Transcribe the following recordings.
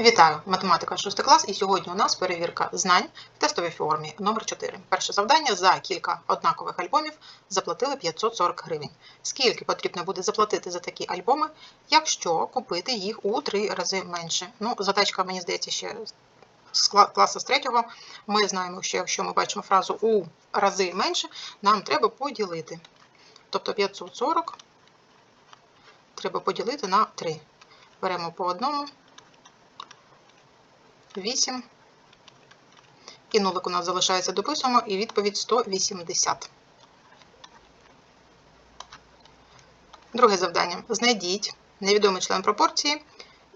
Вітаю! Математика 6 клас, і сьогодні у нас перевірка знань в тестовій формі номер 4 Перше завдання за кілька однакових альбомів заплатили 540 гривень. Скільки потрібно буде заплатити за такі альбоми, якщо купити їх у три рази менше? Ну, задачка, мені здається, ще з класу з третього. Ми знаємо, що якщо ми бачимо фразу у рази менше, нам треба поділити. Тобто 540 треба поділити на 3. Беремо по одному. 8. І нулик у нас залишається дописуємо, і відповідь 180. Друге завдання. Знайдіть невідомий член пропорції.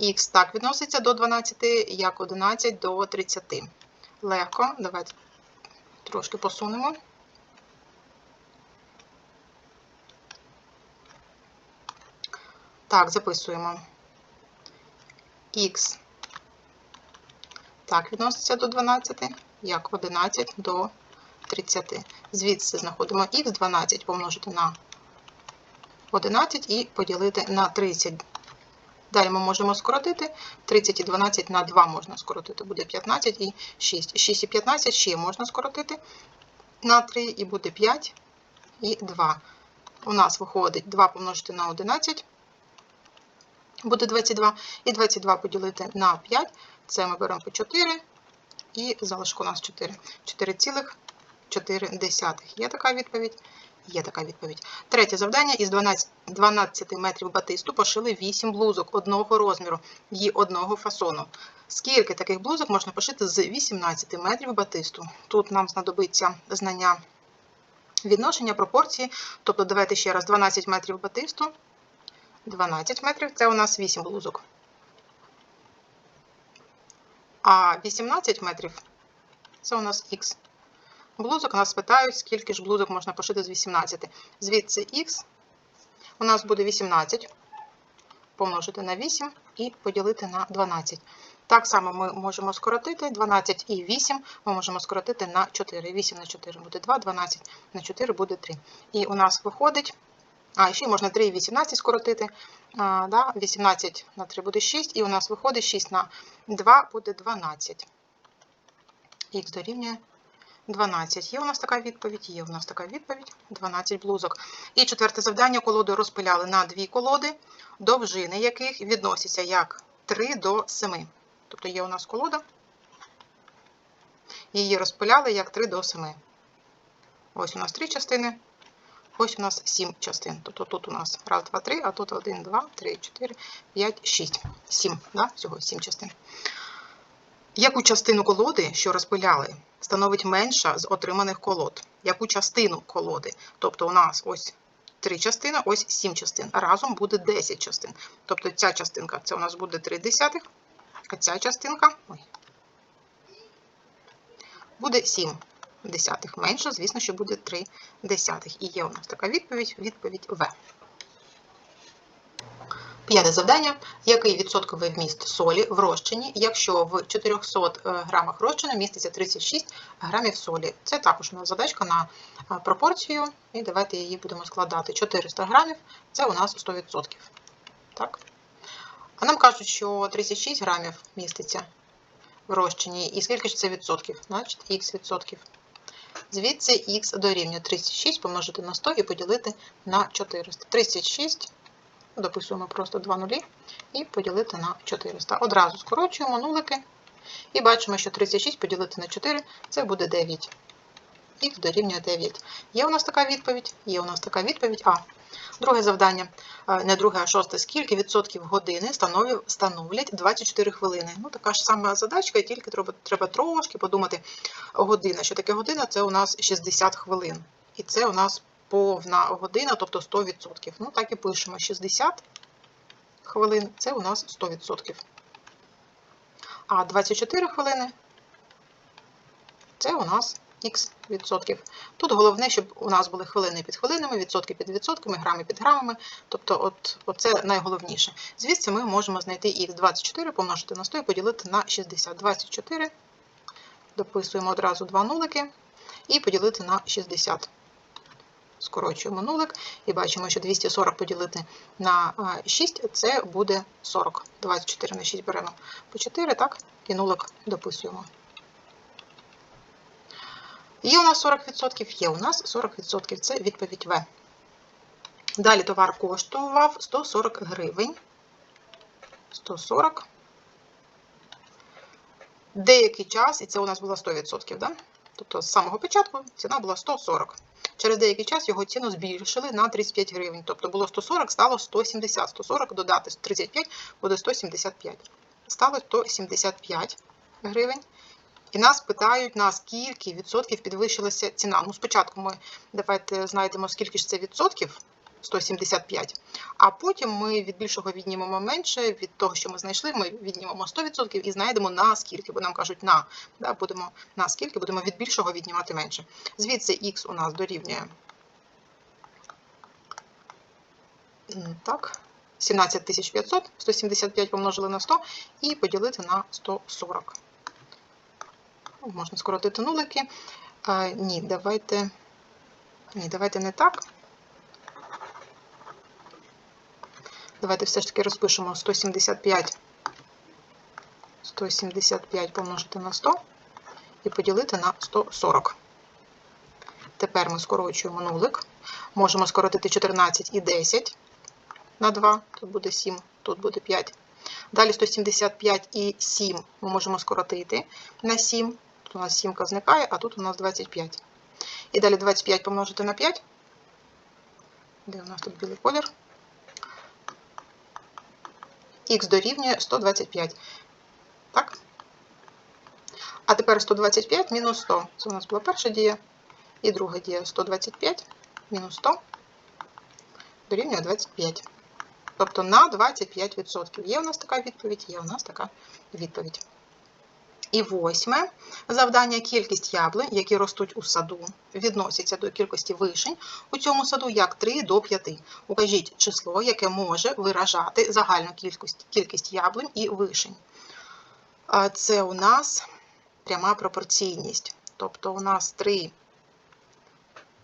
Х так відноситься до 12, як 11 до 30. Легко. Давайте трошки посунемо. Так, записуємо. Х так відноситься до 12, як 11 до 30. Звідси знаходимо х 12 помножити на 11 і поділити на 30. Далі ми можемо скоротити. 30 і 12 на 2 можна скоротити, буде 15 і 6. 6 і 15 ще можна скоротити на 3 і буде 5 і 2. У нас виходить 2 помножити на 11, буде 22, і 22 поділити на 5, це ми беремо по 4, і залишку у нас 4. 4,4. Є така відповідь? Є така відповідь. Третє завдання. Із 12, 12 метрів батисту пошили 8 блузок одного розміру і одного фасону. Скільки таких блузок можна пошити з 18 метрів батисту? Тут нам знадобиться знання відношення, пропорції. Тобто, давайте ще раз 12 метрів батисту. 12 метрів це у нас 8 блузок. А 18 метрів це у нас х. Блузок нас питають, скільки ж блузок можна пошити з 18. Звідси х у нас буде 18 помножити на 8 і поділити на 12. Так само ми можемо скоротити 12 і 8 ми можемо скоротити на 4. 8 на 4 буде 2, 12 на 4 буде 3. І у нас виходить, а ще можна 3 і 18 скоротити. А, да, 18 на 3 буде 6, і у нас виходить 6 на 2 буде 12. Х дорівнює 12. Є у нас така відповідь, є у нас така відповідь 12 блузок. І четверте завдання колоду розпиляли на дві колоди, довжини яких відносяться як 3 до 7. Тобто є у нас колода, її розпиляли як 3 до 7. Ось у нас 3 частини, ось у нас 7 частин. Тобто тут у нас 1, 2, 3, а тут 1, 2, 3, 4, 5, 6. 7, да? всього 7 частин. Яку частину колоди, що розпиляли, становить менша з отриманих колод? Яку частину колоди? Тобто у нас ось 3 частини, ось 7 частин. Разом буде 10 частин. Тобто ця частинка це у нас буде 3 десятих, а ця частинка ой, буде 7 десятих. Менше, звісно, що буде 3 десятих. І є у нас така відповідь, відповідь В. П'яте завдання. Який відсотковий вміст солі в розчині, якщо в 400 е, грамах розчину міститься 36 грамів солі? Це також у нас задачка на е, пропорцію, і давайте її будемо складати. 400 грамів – це у нас 100%. Так? А нам кажуть, що 36 грамів міститься в розчині. І скільки ж це відсотків? Значить, х відсотків. Звідси х дорівнює 36 помножити на 100 і поділити на 400. 36 дописуємо просто 2 нулі і поділити на 400. Одразу скорочуємо нулики і бачимо, що 36 поділити на 4 це буде 9. Х дорівнює 9. Є у нас така відповідь? Є у нас така відповідь А. Друге завдання, е, не друге, а шосте. Скільки відсотків години становлять 24 хвилини? Ну, така ж сама задачка, тільки треба, треба трошки подумати. Година. Що таке година? Це у нас 60 хвилин. І це у нас повна година, тобто 100%. Ну, так і пишемо 60 хвилин це у нас 100%. А 24 хвилини це у нас х відсотків. Тут головне, щоб у нас були хвилини під хвилинами, відсотки під відсотками, грами під грамами. Тобто, оце найголовніше. Звідси ми можемо знайти х 24 помножити на 100 і поділити на 60. 24 дописуємо одразу два нулики і поділити на 60. скорочуємо нулик і бачимо, що 240 поділити на 6 це буде 40. 24 на 6 беремо по 4, так, і нулик дописуємо. Є у нас 40%, є у нас 40%, це відповідь В. Далі товар коштував 140 гривень. 140. Деякий час, і це у нас було 100%, да? тобто з самого початку ціна була 140. Через деякий час його ціну збільшили на 35 гривень. Тобто було 140, стало 170. 140 додати 35 буде 175. Стало 175 гривень. І нас питають, на скільки відсотків підвищилася ціна. Ну, спочатку ми давайте знайдемо, скільки ж це відсотків. 175, а потім ми від більшого віднімемо менше, від того, що ми знайшли, ми віднімемо 100% і знайдемо на скільки, бо нам кажуть на, да, будемо на скільки, будемо від більшого віднімати менше. Звідси х у нас дорівнює так, 17500, 175 помножили на 100 і поділити на 140. Можна скоротити нулики. А, ні, давайте, ні, давайте не так. Давайте все ж таки розпишемо 175 175 помножити на 100 і поділити на 140. Тепер ми скорочуємо нулик. Можемо скоротити 14 і 10 на 2, тут буде 7, тут буде 5. Далі 175 і 7 ми можемо скоротити на 7. Тут у нас 7 зникає, а тут у нас 25. І далі 25 помножити на 5. Де у нас тут білий колір? х дорівнює 125. Так? А тепер 125 мінус 100. Це у нас була перша дія. І друга дія 125 мінус 100 дорівнює 25. Тобто на 25%. Є у нас така відповідь, є у нас така відповідь. І восьме завдання кількість яблунь, які ростуть у саду, відносяться до кількості вишень у цьому саду як 3 до 5. Укажіть число, яке може виражати загальну кількість, кількість яблунь і вишень. Це у нас пряма пропорційність. Тобто у нас 3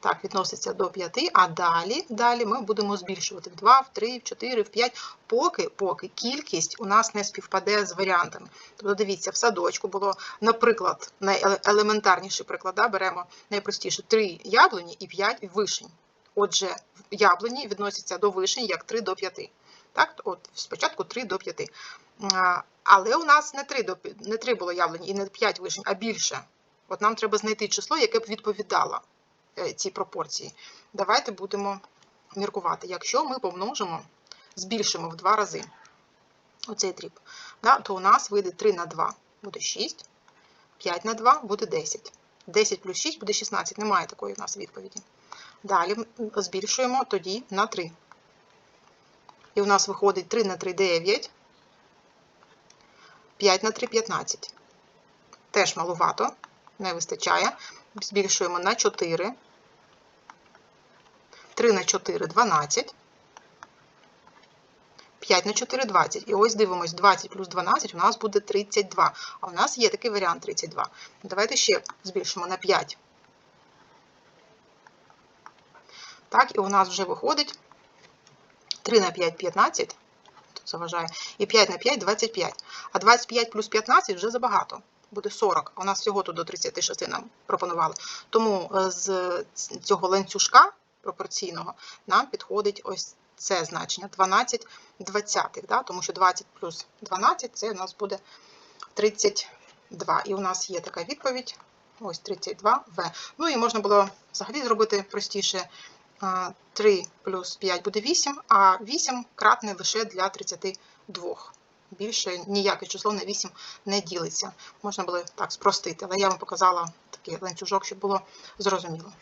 так, відноситься до 5, а далі далі ми будемо збільшувати в 2, в 3, в 4, в 5, поки поки кількість у нас не співпаде з варіантами. Тобто, дивіться, в садочку було, наприклад, найелементарніший приклад, беремо найпростіше 3 яблуні і 5 вишень. Отже, яблуні відносяться до вишень як 3 до 5. Так, от Спочатку 3 до 5. Але у нас не 3 до, не 3 було яблуні і не 5 вишень, а більше. От нам треба знайти число, яке б відповідало. Е, ці пропорції. Давайте будемо міркувати. Якщо ми помножимо, збільшимо в два рази оцей дріб, да, то у нас вийде 3 на 2 буде 6, 5 на 2 буде 10. 10 плюс 6 буде 16. Немає такої у нас відповіді. Далі збільшуємо тоді на 3. І у нас виходить 3 на 3 9, 5 на 3 15. Теж малувато, не вистачає. Збільшуємо на 4. 3 на 4 12. 5 на 4 20. І ось дивимось, 20 плюс 12 у нас буде 32. А у нас є такий варіант 32. Давайте ще збільшимо на 5. Так, і у нас вже виходить 3 на 5 15. Тут заважає. І 5 на 5 25. А 25 плюс 15 вже забагато. Буде 40. У нас всього тут до 36 нам пропонували. Тому е, з цього ланцюжка пропорційного нам підходить ось це значення 12 двадцятих, да? тому що 20 плюс 12 це у нас буде 32. І у нас є така відповідь. Ось 32В. Ну і можна було взагалі зробити простіше. 3 плюс 5 буде 8, а 8 кратне лише для 32. Більше ніяке число на 8 не ділиться. Можна було так спростити, але я вам показала такий ланцюжок, щоб було зрозуміло.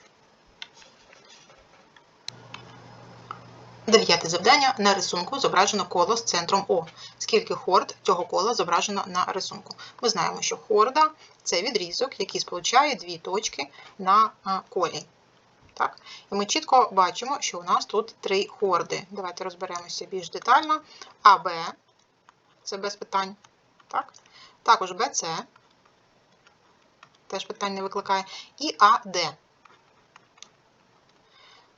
Дев'яте завдання. На рисунку зображено коло з центром О. Скільки хорд цього кола зображено на рисунку? Ми знаємо, що хорда це відрізок, який сполучає дві точки на колі. Так? І ми чітко бачимо, що у нас тут три хорди. Давайте розберемося більш детально. АБ це без питань. Так? Також БЦ, теж питань не викликає, і АД.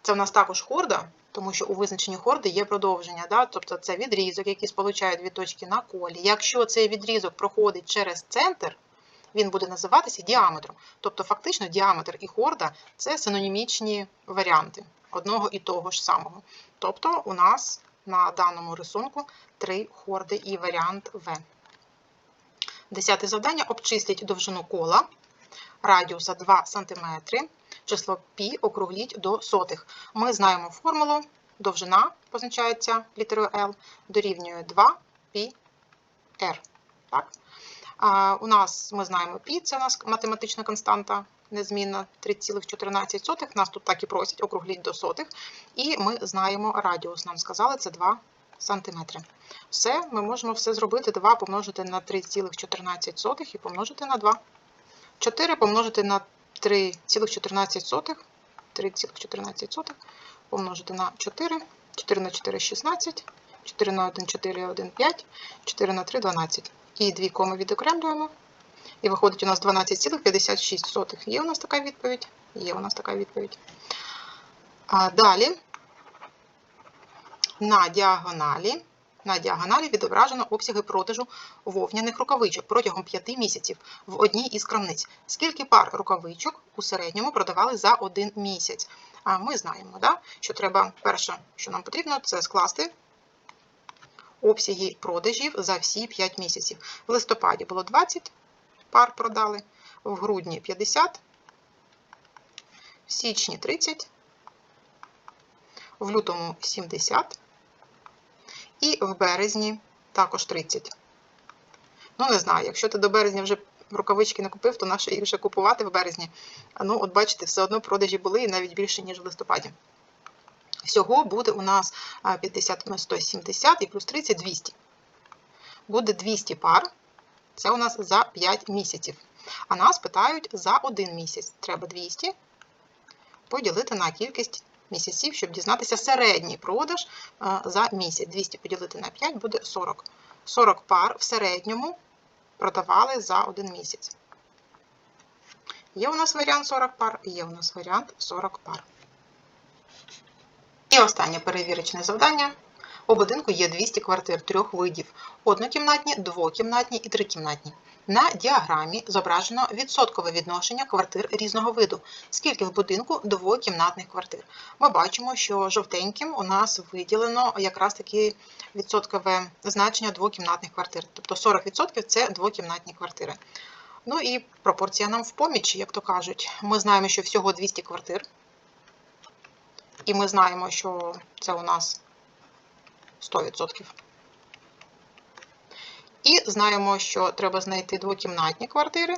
Це в нас також хорда, тому що у визначенні хорди є продовження. Да? Тобто це відрізок, який сполучає дві точки на колі. Якщо цей відрізок проходить через центр, він буде називатися діаметром. Тобто, фактично, діаметр і хорда це синонімічні варіанти одного і того ж самого. Тобто, у нас на даному рисунку три хорди і варіант В. Десяте завдання обчисліть довжину кола радіуса 2 см, число π округліть до сотих. Ми знаємо формулу, довжина позначається літерою L, дорівнює 2 π r. Так? А, у нас ми знаємо π, це у нас математична константа незмінна 3,14. Нас тут так і просять, округліть до сотих. І ми знаємо радіус. Нам сказали, це 2 сантиметри. Все, ми можемо все зробити. 2 помножити на 3,14 і помножити на 2. 4 помножити на 3,14. 3,14 помножити на 4. 4 на 4 – 16. 4 на 1 – 4, 1 – 5. 4 на 3 – 12. І дві коми відокремлюємо. І виходить у нас 12,56. Є у нас така відповідь? Є у нас така відповідь. А далі на діагоналі, на діагоналі відображено обсяги продажу вовняних рукавичок протягом 5 місяців в одній із крамниць. Скільки пар рукавичок у середньому продавали за один місяць? А ми знаємо, да, що треба перше, що нам потрібно, це скласти обсяги продажів за всі 5 місяців. В листопаді було 20 пар продали, в грудні 50, в січні 30, в лютому 70 і в березні також 30. Ну, не знаю, якщо ти до березня вже рукавички не купив, то нащо їх вже купувати в березні? Ну, от бачите, все одно продажі були і навіть більше, ніж в листопаді. Всього буде у нас 50 на 170 і плюс 30 200. Буде 200 пар. Це у нас за 5 місяців. А нас питають за 1 місяць. Треба 200 поділити на кількість місяців, щоб дізнатися середній продаж за місяць. 200 поділити на 5 буде 40. 40 пар в середньому продавали за 1 місяць. Є у нас варіант 40 пар, є у нас варіант 40 пар. І останнє перевірочне завдання. У будинку є 200 квартир трьох видів: однокімнатні, двокімнатні і трикімнатні. На діаграмі зображено відсоткове відношення квартир різного виду. Скільки в будинку двокімнатних квартир? Ми бачимо, що жовтеньким у нас виділено якраз таке відсоткове значення двокімнатних квартир. Тобто 40% це двокімнатні квартири. Ну і пропорція нам в поміч, як то кажуть. Ми знаємо, що всього 200 квартир. І ми знаємо, що це у нас 100%. І знаємо, що треба знайти двокімнатні квартири,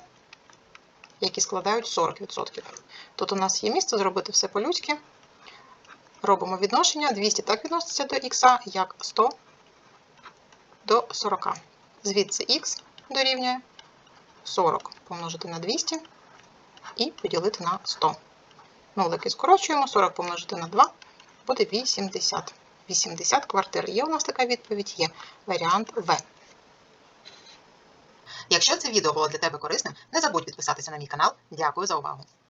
які складають 40%. Тут у нас є місце зробити все по-людськи. Робимо відношення. 200 так відноситься до х, як 100 до 40. Звідси х дорівнює 40 помножити на 200 і поділити на 100. Нулики скорочуємо, 40 помножити на 2 буде 80. 80 квартир. Є у нас така відповідь, є варіант В. Якщо це відео було для тебе корисним, не забудь підписатися на мій канал. Дякую за увагу!